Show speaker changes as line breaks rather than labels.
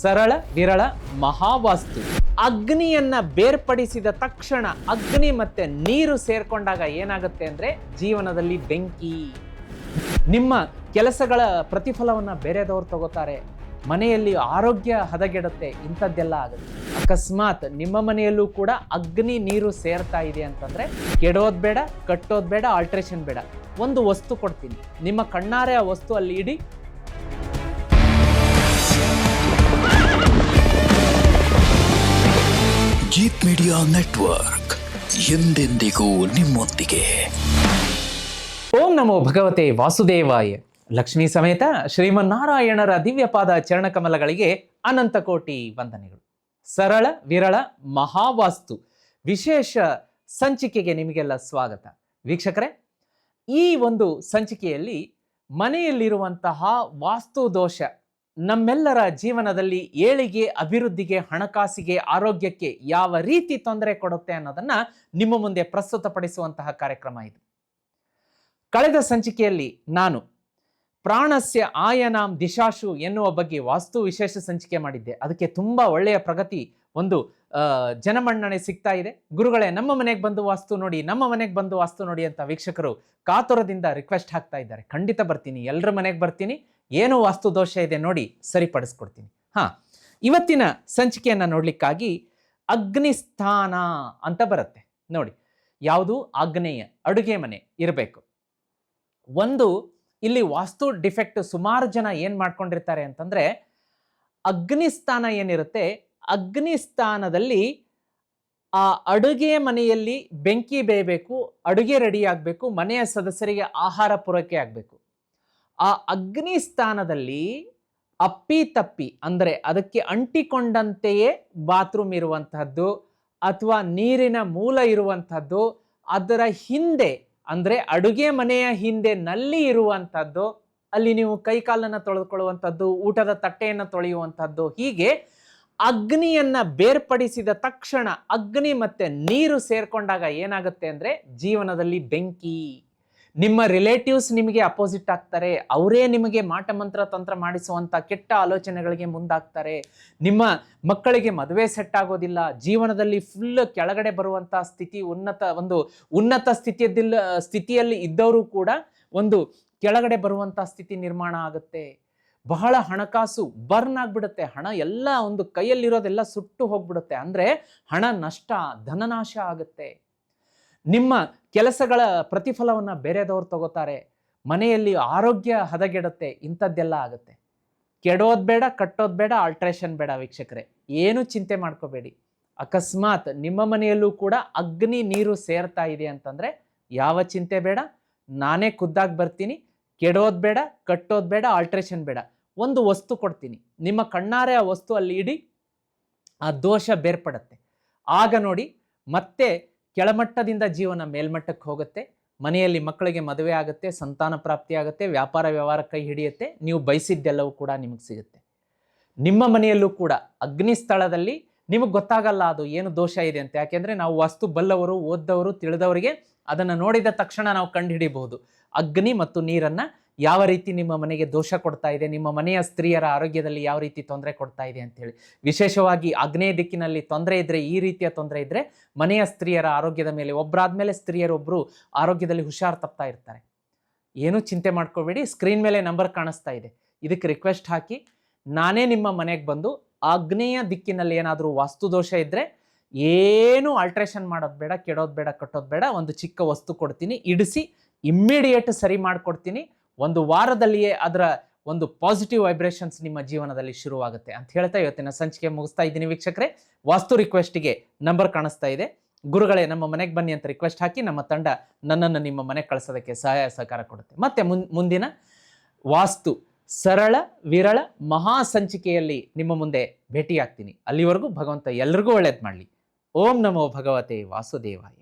ಸರಳ, ವಿರಳ ಮಹಾವಾಸ್ತು. ಅಗ್ನಿಯನ್ನ ಬೇರ್ಪಡಿಸಿದ ತಕ್ಷಣ ಅಗ್ನಿ ಮತ್ತೆ ನೀರು ಸೇರ್ಕೊಂಡಾಗ ಏನಾಗುತ್ತೆ ಅಂದ್ರೆ ಜೀವನದಲ್ಲಿ ಬೆಂಕಿ. ನಿಮ್ಮ ಕೆಲಸಗಳ ಪ್ರತಿಫಲವನ್ನ ಬೇರೆದವರು ತಗೋತಾರೆ. ಮನೆಯಲ್ಲಿ ಆರೋಗ್ಯ ಹದಗೆಡುತ್ತೆ, ಇಂಥದ್ದೆಲ್ಲ ಆಗುತ್ತೆ. ಅಕಸ್ಮಾತ್ ನಿಮ್ಮ ಮನೆಯಲ್ಲೂ ಕೂಡ ಅಗ್ನಿ ನೀರು ಸೇರ್ತಾ ಇದೆ ಅಂತಂದ್ರೆ ಕೆಡೋದ್ ಬೇಡ, ಕಟ್ಟೋದ್ ಬೇಡ ಆಲ್ಟ್ರೇಷನ್ ಬೇಡ. ಒಂದು ವಸ್ತು ಕೊಡ್ತೀನಿ. ನಿಮ್ಮ ಕಣ್ಣಾರೆ ಆ ವಸ್ತು ಅಲ್ಲಿ ಇಡಿ
ಜೀತ್ ಮೀಡಿಯಾ ನೆಟ್ವರ್ಕ್ ಎಂದೆಂದಿಗೂ ನಿಮ್ಮೊಂದಿಗೆ.
ಓಂ ನಮೋ ಭಗವತೆ ವಾಸುದೇವಾಯ. ಲಕ್ಷ್ಮೀ ಸಮೇತ ಶ್ರೀಮನ್ನಾರಾಯಣರ ದಿವ್ಯಪಾದ ಚರಣಕಮಲಗಳಿಗೆ ಅನಂತ ಕೋಟಿ ವಂದನೆಗಳು. ಸರಳ, ವಿರಳ, ಮಹಾವಾಸ್ತು, ವಿಶೇಷ ಸಂಚಿಕೆಗೆ ನಿಮಗೆಲ್ಲ ಸ್ವಾಗತ. ವೀಕ್ಷಕರೇ, ಈ ಒಂದು ಸಂಚಿಕೆಯಲ್ಲಿ ಮನೆಯಲ್ಲಿರುವಂತಹ ವಾಸ್ತು ದೋಷ ನಮ್ಮೆಲ್ಲರ ಜೀವನದಲ್ಲಿ ಏಳಿಗೆ, ಅಭಿವೃದ್ಧಿಗೆ, ಹಣಕಾಸಿಗೆ, ಆರೋಗ್ಯಕ್ಕೆ ಯಾವ ರೀತಿ ತೊಂದರೆ ಕೊಡುತ್ತೆ ಅನ್ನೋದನ್ನ ನಿಮ್ಮ ಮುಂದೆ ಪ್ರಸ್ತುತಪಡಿಸುವಂತಹ ಕಾರ್ಯಕ್ರಮ ಇದು. ಕಳೆದ ಸಂಚಿಕೆಯಲ್ಲಿ ನಾನು ಪ್ರಾಣಸ್ಯ ಆಯನಾಂ ದಿಶಾಶು ಎನ್ನುವ ಬಗ್ಗೆ ವಾಸ್ತು ವಿಶೇಷ ಸಂಚಿಕೆ ಮಾಡಿದ್ದೆ. ಅದಕ್ಕೆ ತುಂಬಾ ಒಳ್ಳೆಯ ಪ್ರಗತಿ ಒಂದು ಜನಮನ್ನಣೆ ಸಿಗ್ತಾ ಇದೆ. ಗುರುಗಳೇ, ನಮ್ಮ ಮನೆಗೆ ಬಂದು ವಾಸ್ತು ನೋಡಿ, ನಮ್ಮ ಮನೆಗೆ ಬಂದು ವಾಸ್ತು ನೋಡಿ ಅಂತ ವೀಕ್ಷಕರು ಕಾತುರದಿಂದ ರಿಕ್ವೆಸ್ಟ್ ಹಾಕ್ತಾ ಇದ್ದಾರೆ. ಖಂಡಿತ ಬರ್ತೀನಿ. ಎಲ್ಲರ ಮನೆಗೆ ಬರ್ತೀನಿ. ಏನು ವಾಸ್ತು ದೋಷ ಇದೆ ನೋಡಿ ಸರಿಪಡಿಸ್ಕೊಡ್ತೀನಿ. ಹಾ, ಇವತ್ತಿನ ಸಂಚಿಕೆಯನ್ನು ನೋಡಲಿಕ್ಕಾಗಿ ಅಗ್ನಿಸ್ಥಾನ ಅಂತ ಬರುತ್ತೆ. ನೋಡಿ, ಯಾವುದು? ಆಗ್ನೇಯ, ಅಡುಗೆ ಮನೆ ಇರಬೇಕು. ಒಂದು, ಇಲ್ಲಿ ವಾಸ್ತು ಡಿಫೆಕ್ಟ್ ಸುಮಾರು ಜನ ಏನು ಮಾಡ್ಕೊಂಡಿರ್ತಾರೆ ಅಂತಂದ್ರೆ, ಅಗ್ನಿಸ್ಥಾನ ಏನಿರುತ್ತೆ? ಅಗ್ನಿಸ್ಥಾನದಲ್ಲಿ ಆ ಅಡುಗೆ ಮನೆಯಲ್ಲಿ ಬೆಂಕಿ ಬೇಯಬೇಕು, ಅಡುಗೆ ರೆಡಿ ಆಗಬೇಕು, ಮನೆಯ ಸದಸ್ಯರಿಗೆ ಆಹಾರ ಪೂರೈಕೆ ಆಗಬೇಕು. ಆ ಅಗ್ನಿ ಸ್ಥಾನದಲ್ಲಿ ಅಪ್ಪಿ ತಪ್ಪಿ, ಅಂದರೆ ಅದಕ್ಕೆ ಅಂಟಿಕೊಂಡಂತೆಯೇ ಬಾತ್ರೂಮ್ ಇರುವಂತಹದ್ದು ಅಥವಾ ನೀರಿನ ಮೂಲ ಇರುವಂಥದ್ದು ಅದರ ಹಿಂದೆ, ಅಂದರೆ ಅಡುಗೆ ಮನೆಯ ಹಿಂದೆ ನಲ್ಲಿ ಇರುವಂಥದ್ದು ಅಲ್ಲಿ ನೀವು ಕೈಕಾಲನ್ನು ತೊಳೆದುಕೊಳ್ಳುವಂಥದ್ದು ಊಟದ ತಟ್ಟೆಯನ್ನು ತೊಳೆಯುವಂಥದ್ದು ಹೀಗೆ ಅಗ್ನಿಯನ್ನು ಬೇರ್ಪಡಿಸಿದ ತಕ್ಷಣ ಅಗ್ನಿ ಮತ್ತು ನೀರು ಸೇರಿಕೊಂಡಾಗ ಏನಾಗುತ್ತೆ ಅಂದರೆ ಜೀವನದಲ್ಲಿ ಬೆಂಕಿ. ನಿಮ್ಮ ರಿಲೇಟಿವ್ಸ್ ನಿಮಗೆ ಅಪೋಸಿಟ್ ಆಗ್ತಾರೆ, ಅವರೇ ನಿಮಗೆ ಮಾಟ ಮಂತ್ರ ತಂತ್ರ ಮಾಡಿಸುವಂಥ ಕೆಟ್ಟ ಆಲೋಚನೆಗಳಿಗೆ ಮುಂದಾಗ್ತಾರೆ. ನಿಮ್ಮ ಮಕ್ಕಳಿಗೆ ಮದುವೆ ಸೆಟ್ ಆಗೋದಿಲ್ಲ, ಜೀವನದಲ್ಲಿ ಫುಲ್ ಕೆಳಗಡೆ ಬರುವಂಥ ಸ್ಥಿತಿ ಉನ್ನತ, ಒಂದು ಉನ್ನತ ಸ್ಥಿತಿಯದಿಲ್ಲ ಸ್ಥಿತಿಯಲ್ಲಿ ಇದ್ದವರು ಕೂಡ ಒಂದು ಕೆಳಗಡೆ ಬರುವಂಥ ಸ್ಥಿತಿ ನಿರ್ಮಾಣ ಆಗುತ್ತೆ. ಬಹಳ ಹಣಕಾಸು ಬರ್ನ್ ಆಗ್ಬಿಡುತ್ತೆ, ಹಣ ಎಲ್ಲ ಒಂದು ಕೈಯಲ್ಲಿರೋದೆಲ್ಲ ಸುಟ್ಟು ಹೋಗ್ಬಿಡುತ್ತೆ. ಅಂದರೆ ಹಣ ನಷ್ಟ, ಧನನಾಶ ಆಗುತ್ತೆ. ನಿಮ್ಮ ಕೆಲಸಗಳ ಪ್ರತಿಫಲವನ್ನು ಬೇರೆದವ್ರು ತಗೋತಾರೆ. ಮನೆಯಲ್ಲಿ ಆರೋಗ್ಯ ಹದಗೆಡುತ್ತೆ, ಇಂಥದ್ದೆಲ್ಲ ಆಗುತ್ತೆ. ಕೆಡೋದು ಬೇಡ, ಕಟ್ಟೋದು ಬೇಡ ಆಲ್ಟ್ರೇಷನ್ ಬೇಡ ವೀಕ್ಷಕರೇ. ಏನು ಚಿಂತೆ ಮಾಡ್ಕೋಬೇಡಿ. ಅಕಸ್ಮಾತ್ ನಿಮ್ಮ ಮನೆಯಲ್ಲೂ ಕೂಡ ಅಗ್ನಿ ನೀರು ಸೇರ್ತಾ ಇದೆ ಅಂತಂದರೆ ಯಾವ ಚಿಂತೆ ಬೇಡ. ನಾನೇ ಖುದ್ದಾಗಿ ಬರ್ತೀನಿ, ಕೆಡೋದು ಬೇಡ, ಕಟ್ಟೋದು ಬೇಡ ಆಲ್ಟ್ರೇಷನ್ ಬೇಡ. ಒಂದು ವಸ್ತು ಕೊಡ್ತೀನಿ. ನಿಮ್ಮ ಕಣ್ಣಾರೆ ಆ ವಸ್ತು ಅಲ್ಲಿ ಇಡಿ, ಆ ದೋಷ ಬೇರ್ಪಡುತ್ತೆ. ಆಗ ನೋಡಿ, ಮತ್ತೆ ಕೆಳಮಟ್ಟದಿಂದ ಜೀವನ ಮೇಲ್ಮಟ್ಟಕ್ಕೆ ಹೋಗುತ್ತೆ. ಮನೆಯಲ್ಲಿ ಮಕ್ಕಳಿಗೆ ಮದುವೆ ಆಗುತ್ತೆ, ಸಂತಾನ ಪ್ರಾಪ್ತಿ ಆಗುತ್ತೆ, ವ್ಯಾಪಾರ ವ್ಯವಹಾರ ಕೈ ಹಿಡಿಯುತ್ತೆ, ನೀವು ಬಯಸಿದ್ದೆಲ್ಲವೂ ಕೂಡ ನಿಮಗೆ ಸಿಗುತ್ತೆ. ನಿಮ್ಮ ಮನೆಯಲ್ಲೂ ಕೂಡ ಅಗ್ನಿ ಸ್ಥಳದಲ್ಲಿ ನಿಮಗೆ ಗೊತ್ತಾಗಲ್ಲ ಅದು ಏನು ದೋಷ ಇದೆ ಅಂತ. ಯಾಕೆಂದ್ರೆ ನಾವು ವಸ್ತು ಬಲ್ಲವರು, ಓದ್ದವರು, ತಿಳಿದವರಿಗೆ ಅದನ್ನು ನೋಡಿದ ತಕ್ಷಣ ನಾವು ಕಂಡುಹಿಡಿಬಹುದು ಅಗ್ನಿ ಮತ್ತು ನೀರನ್ನ ಯಾವ ರೀತಿ ನಿಮ್ಮ ಮನೆಗೆ ದೋಷ ಕೊಡ್ತಾ ಇದೆ, ನಿಮ್ಮ ಮನೆಯ ಸ್ತ್ರೀಯರ ಆರೋಗ್ಯದಲ್ಲಿ ಯಾವ ರೀತಿ ತೊಂದರೆ ಕೊಡ್ತಾ ಇದೆ ಅಂತೇಳಿ ವಿಶೇಷವಾಗಿ ಆಗ್ನೇಯ ದಿಕ್ಕಿನಲ್ಲಿ ತೊಂದರೆ ಇದ್ದರೆ ಈ ರೀತಿಯ ತೊಂದರೆ ಇದ್ದರೆ ಮನೆಯ ಸ್ತ್ರೀಯರ ಆರೋಗ್ಯದ ಮೇಲೆ ಒಬ್ಬರಾದ್ಮೇಲೆ ಸ್ತ್ರೀಯರೊಬ್ಬರು ಆರೋಗ್ಯದಲ್ಲಿ ಹುಷಾರು ತಪ್ತಾ ಇರ್ತಾರೆ. ಏನು ಚಿಂತೆ ಮಾಡ್ಕೋಬೇಡಿ, ಸ್ಕ್ರೀನ್ ಮೇಲೆ ನಂಬರ್ ಕಾಣಿಸ್ತಾ ಇದೆ. ಇದಕ್ಕೆ ರಿಕ್ವೆಸ್ಟ್ ಹಾಕಿ, ನಾನೇ ನಿಮ್ಮ ಮನೆಗೆ ಬಂದು ಆಗ್ನೇಯ ದಿಕ್ಕಿನಲ್ಲಿ ಏನಾದರೂ ವಾಸ್ತುದೋಷ ಇದ್ದರೆ ಏನು ಆಲ್ಟ್ರೇಷನ್ ಮಾಡೋದು ಬೇಡ, ಕೆಡೋದು ಬೇಡ, ಕಟ್ಟೋದು ಬೇಡ, ಒಂದು ಚಿಕ್ಕ ವಸ್ತು ಕೊಡ್ತೀನಿ, ಇಡಿಸಿ ಇಮ್ಮಿಡಿಯೇಟ್ ಸರಿ ಮಾಡಿಕೊಡ್ತೀನಿ. ಒಂದು ವಾರದಲ್ಲಿಯೇ ಅದರ ಒಂದು ಪಾಸಿಟಿವ್ ವೈಬ್ರೇಷನ್ಸ್ ನಿಮ್ಮ ಜೀವನದಲ್ಲಿ ಶುರುವಾಗುತ್ತೆ ಅಂತ ಹೇಳ್ತಾ ಇವತ್ತಿನ ಸಂಚಿಕೆ ಮುಗಿಸ್ತಾ ಇದ್ದೀನಿ ವೀಕ್ಷಕರೇ. ವಾಸ್ತು ರಿಕ್ವೆಸ್ಟ್ಗೆ ನಂಬರ್ ಕಾಣಿಸ್ತಾ ಇದೆ. ಗುರುಗಳೇ, ನಮ್ಮ ಮನೆಗೆ ಬನ್ನಿ ಅಂತ ರಿಕ್ವೆಸ್ಟ್ ಹಾಕಿ ನಮ್ಮ ತಂಡ ನನ್ನನ್ನು ನಿಮ್ಮ ಮನೆಗೆ ಕಳಿಸೋದಕ್ಕೆ ಸಹಾಯ ಸಹಕಾರ ಕೊಡುತ್ತೆ. ಮತ್ತೆ ಮುಂದಿನ ವಾಸ್ತು, ಸರಳ, ವಿರಳ ಮಹಾ ಸಂಚಿಕೆಯಲ್ಲಿ ನಿಮ್ಮ ಮುಂದೆ ಭೇಟಿಯಾಗ್ತೀನಿ. ಅಲ್ಲಿವರೆಗೂ ಭಗವಂತ ಎಲ್ರಿಗೂ ಒಳ್ಳೇದು ಮಾಡಲಿ. ಓಂ ನಮೋ ಭಗವತೆ ವಾಸುದೇವಾಯ.